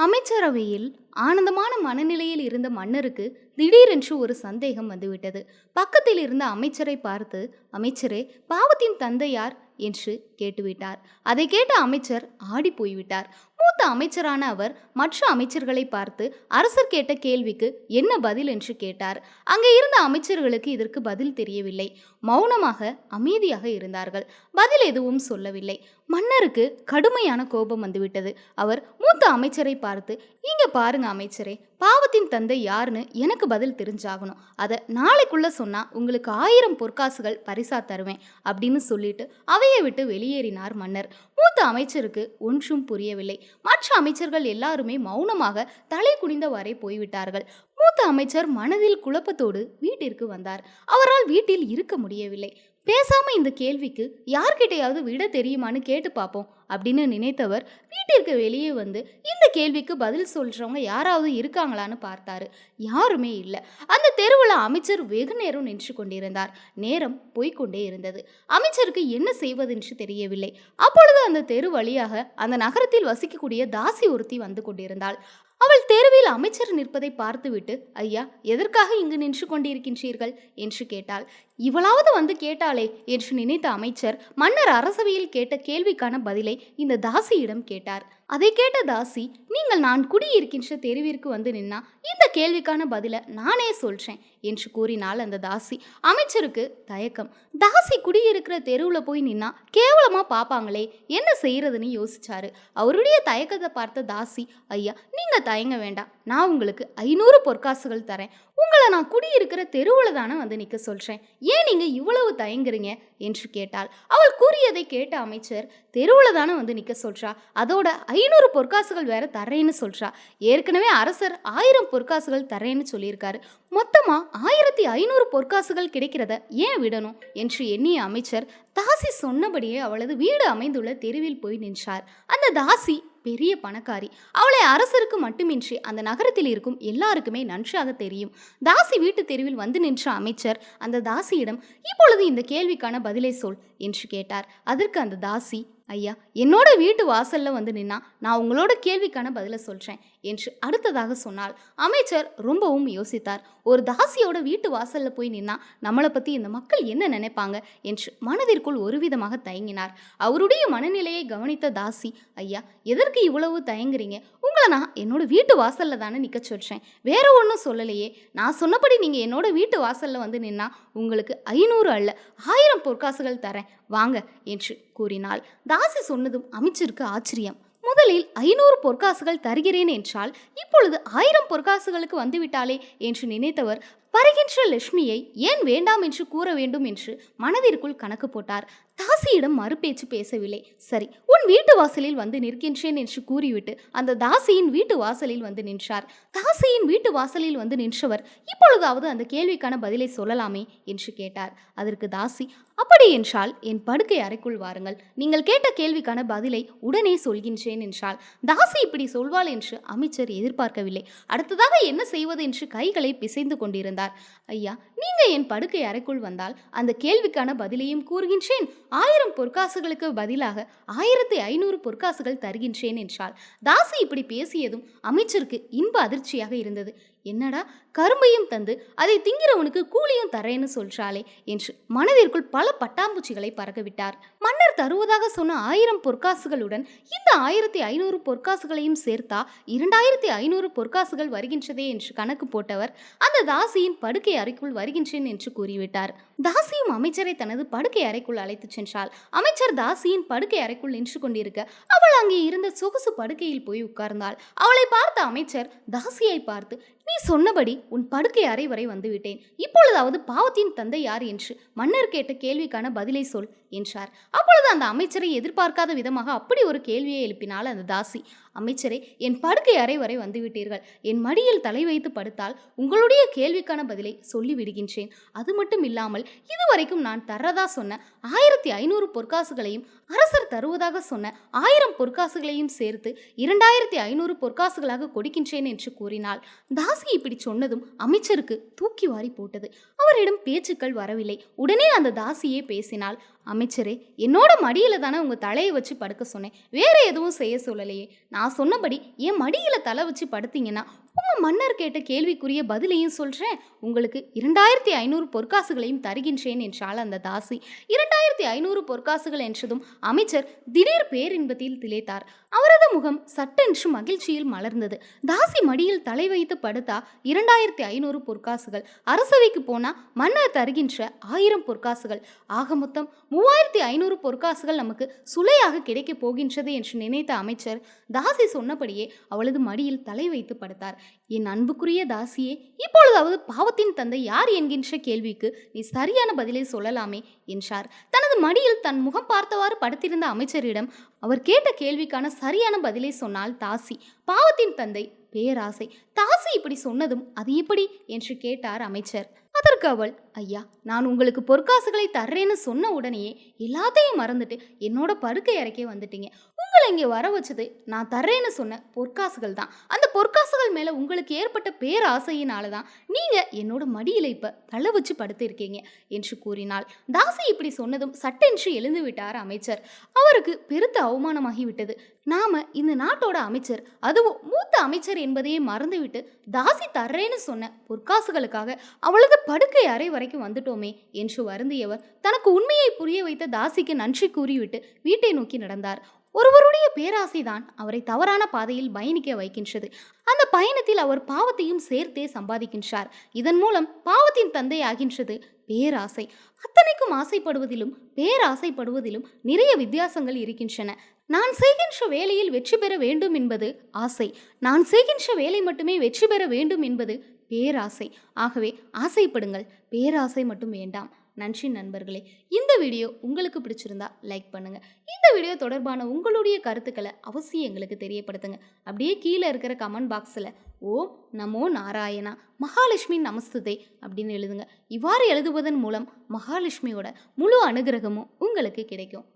அமைச்சரவையில் ஆனந்தமான மனநிலையில் இருந்த மன்னருக்கு திடீரென்று ஒரு சந்தேகம் வந்துவிட்டது. பக்கத்தில் இருந்த அமைச்சரை பார்த்து அமைச்சரே பாவத்தின் தந்தை யார்? என்று கேட்டுவிட்டார். அதை கேட்ட அமைச்சர் ஆடி போய்விட்டார். மூத்த அமைச்சரான அவர் மற்ற அமைச்சர்களை பார்த்து அரசர் கேட்ட கேள்விக்கு என்ன பதில்? என்று கேட்டார். அங்கே இருந்த அமைச்சர்களுக்கு இதற்கு பதில் தெரியவில்லை. மௌனமாக அமைதியாக இருந்தார்கள். பதில் எதுவும் சொல்லவில்லை. மன்னருக்கு கடுமையான கோபம் வந்துவிட்டது. அவர் மூத்த அமைச்சரை பார்த்து இங்க பாருங்க அமைச்சரே பாவத்தின் தந்தை யாருன்னு எனக்கு பதில் தெரிஞ்சாகணும். அதை நாளைக்குள்ள சொன்னா உங்களுக்கு ஆயிரம் பொற்காசுகள் பரிசா தருவேன் அப்படின்னு சொல்லிட்டு அவையை விட்டு வெளியேறினார் மன்னர். மூத்த அமைச்சருக்கு ஒன்றும் புரியவில்லை. மற்ற அமைச்சர்கள் எல்லாருமே மௌனமாக தலை குனிந்தவாறே போய்விட்டார்கள். மூத்த அமைச்சர் மனதில் குழப்பத்தோடு வீட்டிற்கு வந்தார். அவரால் வீட்டில் இருக்க முடியவில்லை. பேசாம இந்த கேள்விக்கு யார்கிட்டையாவது விட தெரியுமான்னு கேட்டு பார்ப்போம் அப்படின்னு நினைத்தவர் வீட்டிற்கு வெளியே வந்து இந்த கேள்விக்கு பதில் சொல்றவங்க யாராவது இருக்காங்களான்னு பார்த்தாரு. யாருமே இல்லை. அந்த தெருவில் அமைச்சர் வெகு நேரம் நின்று கொண்டிருந்தார். நேரம் போய்கொண்டே இருந்தது. அமைச்சருக்கு என்ன செய்வதென்று தெரியவில்லை. அப்பொழுது அந்த தெரு வழியாக அந்த நகரத்தில் வசிக்கக்கூடிய தாசி ஒருத்தி வந்து கொண்டிருந்தாள். அவள் தெருவில் அமைச்சர் நிற்பதை பார்த்துவிட்டு ஐயா எதற்காக இங்கு நின்று கொண்டிருக்கின்றீர்கள்? என்று கேட்டாள். இவளாவது வந்து கேட்டாளே என்று நினைத்த அமைச்சர் மன்னர் அரசவையில் கேட்ட கேள்விக்கான பதிலை இந்த தாசியிடம் கேட்டார். அதை கேட்ட தாசி நீங்கள் நான் குடியிருக்கின்ற தெருவிற்கு வந்து நின்னா இந்த கேள்விக்கான பதிலை நானே சொல்றேன் என்று கூறினாள் அந்த தாசி. அமைச்சருக்கு தயக்கம் தாசி குடியிருக்கிற தெருவில் போய் நின்னா கேவலமா பார்ப்பாங்களே என்ன செய்யறதுன்னு யோசிச்சாரு. அவருடைய தயக்கத்தை பார்த்த தாசி ஐயா நீங்க தயங்க வேண்டாம் நான் உங்களுக்கு ஐநூறு பொற்காசுகள் தரேன் உங்களை நான் குடியிருக்கிற தெருவில் தானே வந்து நிற்க சொல்கிறேன் ஏன் நீங்கள் இவ்வளவு தயங்குறீங்க? என்று கேட்டாள். அவள் கூறியதை கேட்ட அமைச்சர் தெருவில் தானே வந்து நிற்க சொல்கிறா அதோட ஐநூறு பொற்காசுகள் வேற தரேன்னு சொல்கிறா ஏற்கனவே அரசர் ஆயிரம் பொற்காசுகள் தரேன்னு சொல்லியிருக்காரு. மொத்தமாக ஆயிரத்தி ஐநூறு பொற்காசுகள் கிடைக்கிறத ஏன் விடணும்? என்று எண்ணிய அமைச்சர் தாசி சொன்னபடியே அவளது வீடு அமைந்துள்ள தெருவில் போய் நின்றார். அந்த தாசி பெரிய பணக்காரி. அவளை அரசருக்கு மட்டுமின்றி அந்த நகரத்தில் இருக்கும் எல்லாருக்குமே நன்றாக தெரியும். தாசி வீட்டு தெருவில் வந்து நின்ற அமைச்சர் அந்த தாசியிடம் இப்பொழுது இந்த கேள்விக்கான பதிலை சொல் என்று கேட்டார். அதற்கு அந்த தாசி ஐயா என்னோட வீட்டு வாசல்ல வந்து நின்னா நான் உங்களோட கேள்விக்கான பதிலை சொல்றேன் என்று அடுத்ததாக சொன்னால் அமைச்சர் ரொம்பவும் யோசித்தார். ஒரு தாசியோட வீட்டு வாசல்ல போய் நின்னா நம்மளை பத்தி இந்த மக்கள் என்ன நினைப்பாங்க என்று மனதிற்குள் ஒருவிதமாக தயங்கினார். அவருடைய மனநிலையை கவனித்த தாசி ஐயா எதற்கு இவ்வளவு தயங்குறீங்க? உங்களை நான் என்னோட வீட்டு வாசல்ல தானே நிற்க சொல்கிறேன் வேற ஒன்றும் சொல்லலையே. நான் சொன்னபடி நீங்கள் என்னோட வீட்டு வாசல்ல வந்து நின்னா உங்களுக்கு ஐநூறு அல்ல ஆயிரம் பொற்காசுகள் தரேன். வாங்க என்று கூறினாள். தாசி சொன்னதும் அமைச்சருக்கு ஆச்சரியம். முதலில் ஐநூறு பொற்காசுகள் தருகிறேன் என்றால் இப்பொழுது ஆயிரம் பொற்காசுகளுக்கு வந்துவிட்டாளே என்று நினைத்தவர் வருகின்ற லட்சுமியை ஏன் வேண்டாம் என்று கூற வேண்டும் என்று மனதிற்குள் கணக்கு போட்டார். தாசியிடம் மறுபேச்சு பேசவில்லை. சரி உன் வீட்டு வாசலில் வந்து நிற்கின்றேன் என்று கூறிவிட்டு அந்த தாசியின் வீட்டு வாசலில் வந்து நின்றார். தாசியின் வீட்டு வாசலில் வந்து நின்றவர் இப்பொழுதாவது அந்த கேள்விக்கான பதிலை சொல்லலாமே என்று கேட்டார். அதற்கு தாசி அப்படி என்றால் என் படுக்கை அறைக்குள் வாருங்கள். நீங்கள் கேட்ட கேள்விக்கான பதிலை உடனே சொல்கின்றேன் என்றால் தாசி இப்படி சொல்வாள் என்று அமைச்சர் எதிர்பார்க்கவில்லை. அடுத்ததாக என்ன செய்வது என்று கைகளை பிசைந்து கொண்டிருந்தார். ஐயா நீங்க என் படுக்கை அறைக்குள் வந்தால் அந்த கேள்விக்கான பதிலையும் கூறுகின்றேன். ஆயிரம் பொற்காசுகளுக்கு பதிலாக ஆயிரத்தி ஐநூறு பொற்காசுகள் தருகின்றேன் என்றால் தாசி இப்படி பேசியதும் அமைச்சருக்கு இன்ப அதிர்ச்சியாக இருந்தது. என்னடா கரும்பையும் தந்து அதை திங்கிறவனுக்கு கூலியும் தரேன்னு சொல்றாளே என்று மனதிற்குள் பல பட்டாம்பூச்சிகளை பறக்கவிட்டார். மன்னர் தருவதாக சொன்ன ஆயிரம் பொற்காசுகளுடன் இந்த ஆயிரத்தி ஐநூறு பொற்காசுகளையும் சேர்த்தா இரண்டாயிரத்தி ஐநூறு பொற்காசுகள் வருகின்றதே என்று கணக்கு போட்டவர் அந்த தாசியின் படுக்கை அறைக்குள் வருகின்றேன் என்று கூறிவிட்டார். தாசியும் அமைச்சரை தனது படுக்கை அறைக்குள் அழைத்துச் சென்றாள் அமைச்சர் தாசியின் படுக்கை அறைக்குள் நின்று கொண்டிருக்க அவள் அங்கே இருந்த சொகுசு படுக்கையில் போய் உட்கார்ந்தாள். அவளை பார்த்த அமைச்சர் தாசியை பார்த்து நீ சொன்னபடி உன் படுக்கை அறை வரை வந்துவிட்டேன் இப்பொழுதாவது பாவத்தின் தந்தை யார்? என்று மன்னர் கேட்ட கேள்விக்கான பதிலை சொல் என்றார். அப்பொழுது அந்த அமைச்சரை எதிர்பார்க்காத விதமாக அப்படி ஒரு கேள்வியை எழுப்பினாள் அந்த தாசி. அமைச்சரே என் படுக்கை அறை வரை வந்துவிட்டீர்கள். என் மடியில் தலை வைத்து படுத்தால் உங்களுடைய கேள்விக்கான பதிலை சொல்லி விடுகின்றேன். அது மட்டும் இல்லாமல் இதுவரைக்கும் நான் தர்றதா சொன்ன ஆயிரத்தி ஐநூறு பொற்காசுகளையும் அரசர் தருவதாக சொன்ன ஆயிரம் பொற்காசுகளையும் சேர்த்து இரண்டாயிரத்தி ஐநூறு பொற்காசுகளாக கொடுக்கின்றேன் என்று கூறினாள். தாசி இப்படி சொன்னதும் அமைச்சருக்கு தூக்கி வாரி போட்டது. அவரிடம் பேச்சுக்கள் வரவில்லை. உடனே அந்த தாசியே பேசினாள். அமைச்சரே என்னோட மடியில தானே உங்க தலையை வச்சு படுக்க சொன்னேன். வேற எதுவும் செய்ய சொல்லலையே. நான் சொன்னபடி என் மடியில தலை வச்சு படுத்தீங்கன்னா உங்க மன்னர் கேட்ட கேள்விக்குரிய பதிலையும் சொல்றேன். உங்களுக்கு இரண்டாயிரத்தி ஐநூறு பொற்காசுகளையும் தருகின்றேன் என்றாள் அந்த தாசி. இரண்டாயிரத்தி ஐநூறு பொற்காசுகள் என்றதும் அமைச்சர் திடீர் பேரின்பத்தில் திளைத்தார். அவரது முகம் சட்டென்று மகிழ்ச்சியில் மலர்ந்தது. தாசி மடியில் தலை வைத்து படுத்தா இரண்டாயிரத்தி ஐநூறு பொற்காசுகள். அரசவைக்கு போனா மன்னர் தருகின்ற ஆயிரம் பொற்காசுகள். ஆக மொத்தம் மூவாயிரத்தி ஐநூறு பொற்காசுகள் நமக்கு சுலையாக கிடைக்கப் போகின்றது என்று நினைத்த அமைச்சர் தாசி சொன்னபடியே அவளது மடியில் தலை வைத்து படுத்தார். என் அன்புக்குரிய தாசியே இப்பொழுதாவது பாவத்தின் தந்தை யார் என்கின்ற கேள்விக்கு நீ சரியான பதிலை சொல்லலாமே என்றார். தனது மடியில் தன் முகம் பார்த்தவாறு படுத்திருந்த அமைச்சரிடம் அவர் கேட்ட கேள்விக்கான சரியான பதிலை சொன்னால் தாசி பாவத்தின் தந்தை பேராசை. தாசி இப்படி சொன்னதும் அது எப்படி? என்று கேட்டார் அமைச்சர். அதற்கு அவள் ஐயா நான் உங்களுக்கு பொற்காசுகளை தர்றேன்னு சொன்ன உடனேயே எல்லாத்தையும் மறந்துட்டு என்னோட படுக்கை அறைக்கே வந்துட்டீங்க. உங்களை இங்கே வர வச்சது நான் தர்றேன்னு சொன்ன பொற்காசுகள் தான். அந்த பொற்காசுகள் மேலே உங்களுக்கு ஏற்பட்ட பேராசையினால தான் நீங்கள் என்னோட மடியில் இப்போ தலை வச்சு படுத்திருக்கீங்க என்று கூறினாள். தாசி இப்படி சொன்னதும் சட்டென்று எழுந்து விட்டார் அமைச்சர். அவருக்கு பெருத்த அவமானமாகிவிட்டது. நாம இந்த நாட்டோட அமைச்சர் அதுவும் மூத்த அமைச்சர் என்பதையே மறந்துவிட்டு தாசி தர்றேன்னு சொன்ன பொற்காசுகளுக்காக அவளது படுக்கை அறை வரைக்கும் வந்துட்டோமே என்று வருந்தியவர் தனக்கு உண்மையை புரிய வைத்த தாசிக்கு நன்றி கூறிவிட்டு வீட்டை நோக்கி நடந்தார். ஒருவருடைய பேராசைதான் அவரை தவறான பாதையில் பயணிக்க வைக்கின்றது. அந்த பயணத்தில் அவர் பாவத்தையும் சேர்த்தே சம்பாதிக்கின்றார். இதன் மூலம் பாவத்தின் தந்தை ஆகின்றது பேராசை. அத்தனைக்கும் ஆசைப்படுவதிலும் பேராசைப்படுவதிலும் நிறைய வித்தியாசங்கள் இருக்கின்றன. நான் செய்கின்ற வேலையில் வெற்றி பெற வேண்டும் என்பது ஆசை. நான் செய்கின்ற வேலை மட்டுமே வெற்றி பெற வேண்டும் என்பது பேராசை. ஆகவே ஆசைப்படுங்கள். பேராசை மட்டும் வேண்டாம். நன்றி நண்பர்களே. இந்த வீடியோ உங்களுக்கு பிடிச்சிருந்தா லைக் பண்ணுங்க. இந்த வீடியோ தொடர்பான உங்களுடைய கருத்துக்களை அவசியம் எங்களுக்கு தெரியப்படுத்துங்க. அப்படியே கீழே இருக்கிற கமெண்ட் பாக்ஸில் ஓம் நமோ நாராயணா மகாலட்சுமி நமஸ்துதே அப்படின்னு எழுதுங்க. இவ்வாறு எழுதுவதன் மூலம் மகாலட்சுமியோட முழு அனுகிரகமும் உங்களுக்கு கிடைக்கும்.